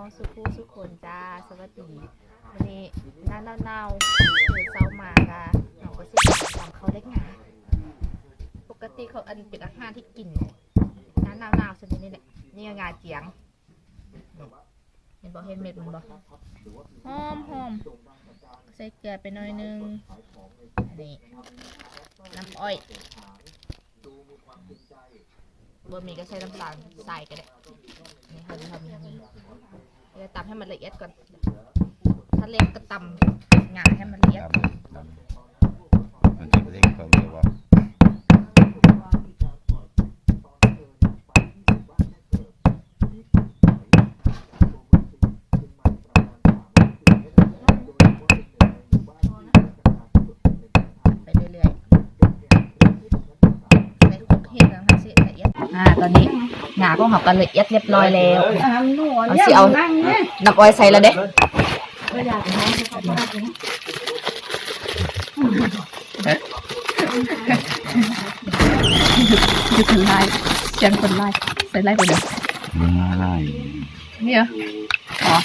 อแม่พี่น้องสุขูสุขคนจ้าสวัสดีวันนี้น้าเน่าๆเดือเศร้ามากะเราก็สิทำเขาได้งานปกติเขาอันเป็นอาหารที่กินน้าหนาวๆชนิดนี้แหละนี่งาเจียงเห็นบอกเห็นเม็ดมันบอกหอมหอมใส่เกลือไปหน่อยนึงนี่น้ำอ้อยบะหมี่ก็ใส่น้ำตาลใส่ก็ได้ นี่ค่ะทำอย่างนี้เดี๋ยวตำให้มันละเอียดก่อน ถ้าเล็กก็ตำงานให้มันละเอียด ตามตามมันจะเล็กกว่าเดียวว่า ไปเรื่อยๆใส่ครกเห็ดนะคะสิละเอียด อ่า ตอนนี้ งาก็หักกันละเอียดเรียบร้อยแล้วเอาสิเอาน้ำอ้อยใส่แล้วเด้อยู่คนไล่เสียงคนไล่ใส่ไล่ไปเลยง่ายเนี่ยอ๋อ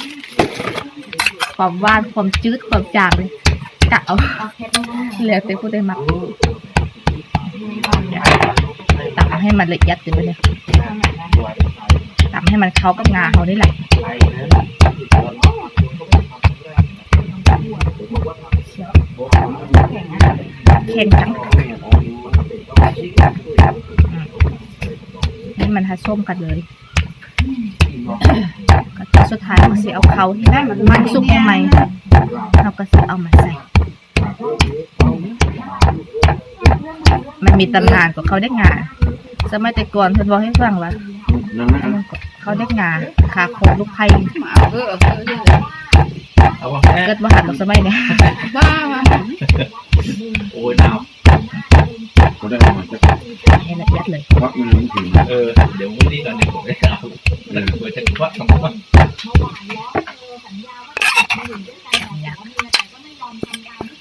ความหวานความจืดความจางเลยกะเอาแล้วแต่ผู้ได้มักตำให้มันละเอียดขึ้นไปเลยตำ ให้มันเข้ากับงาเขานี่แหละเค็มจังอืมให้มันผสมกันเลยก็สุดท้ายเราสิเอาเขาที่ได้มันมันสุกใหม่เราก็สิเอามาใส่ มันมีตำนานของเขาได้งานสมัยแต่ก่อนเพิ่นบอกให้ฟังว่า เขาได้งาขาโคลูกไผ่เกิดว่าหันมาสมัยเนี้ยโอ้ยหนาวก็ได้มาจะให้ละเอียดเลยวักมันไม่ถึงเออเดี๋ยววันนี้ก่อนเดี๋ยวผมไปเอาแต่เพื่อจะว่าคำว่าให้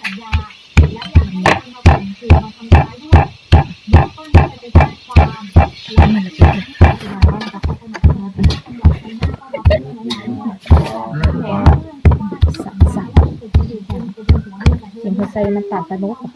เห็นเขาใส่น้ำตาลตะโนดอะเ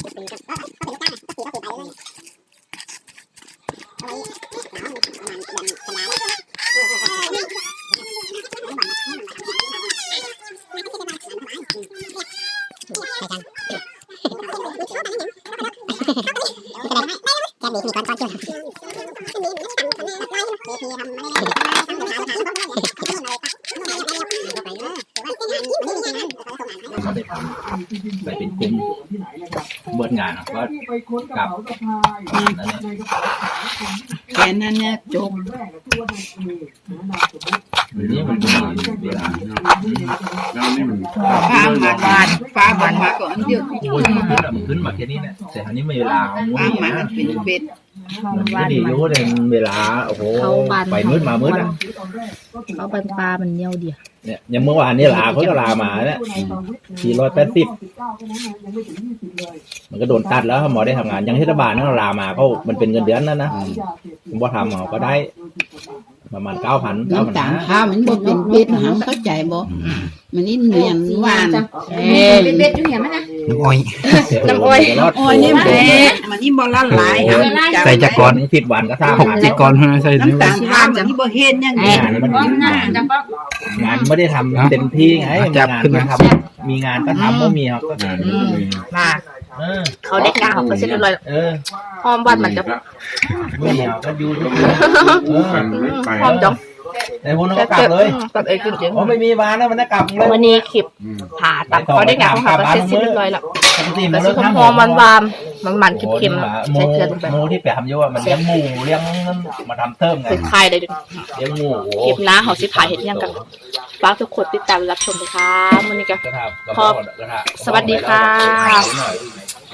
你你你给我装 กลุ่มเบิดงานอะว่ากับนั่นแหละแค่นั้นเนี่ยจบนี่มันมีเวลาแล้วนี่มันฟ้าหมาดหวานฟ้าหวานมาก่อนเดียวโอ้ยมันขึ้นอะมันขึ้นมาแค่นี้แหละแต่อันนี้ไม่เวลาของมุ้ฟ้ายหมานะมันเป็นเป็ด เขามันบ้าไม่นได้มัน รู้เลยเวลาโอ้โหเขาบ้านไปมืดมามืดอะเขาบันปลามันเหนียวเดียวเนี่ยอย่างเมื่อวานนี้ลาเขาก็ลามาเนี่ยสี่ร้อยแปดสิบมันก็โดนตัดแล้วหมอได้ทำงานยังเทศบาลนั่นลามาเขามันเป็นเงินเดือนนั่นนะผมว่าทำเขาก็ได้ประมาณเก้าพัน น้ำตาลข้าวมันบ่เป็นเบ็ดหางเข้าใจบ่มันนี่เนียนหวานเอ๊ะเป็นเบ็ดอยู่เหี่ยมั้ย นะอ้อย น้ำอ้อยโอ้ยนี่เบ็ดมันนี่บ่ละลายหางใส่จักรก่อนถึงสิบวันก็สร้างหกจิกก่อนใส่นี่น้ำตาลข้าวมันนี่บ่เฮ็ดอย่างนี้งานมันงานไม่ได้ทำเต็มที่ไงจับงานขึ้นก็มาทำมีงานก็ทำก็มีครับก็งานมันก็มีมาเออเขาได้กล้าเขาก็เสร็จเรียบร้อยแล้วเออหอมหวานมันจะไม่เหนียวก็อยูทุกเออกันไม่ไปหอมจัง ในพวกนั้นก็กลับเลยกลับเองจริงเพราะไม่มีวานนะมันจะกลับเลยๆวันนี้คลิปอืมผ่าตัดเขาได้งานของเขาก็เสร็จสิ้นเรียบร้อยแล้วปกติแต่มันสิเลิกหอมหวานหวานมันมันๆเค็มๆโมใช้เกลือลงไปโมที่แปะทำเยอะอะมันเลี้ยงหมูเลี้ยงนั่นมาทำเติมไงเป็นคลายเลยดิเลี้ยงหมูโอ้คลิปหน้าเขาสิผ่าเห็ดยังกันฝากทุกคนติดตามรับชมเลยค่ะวันนี้ก็กระทะกระขอบกระทะสวัสดีค่ะหน่อย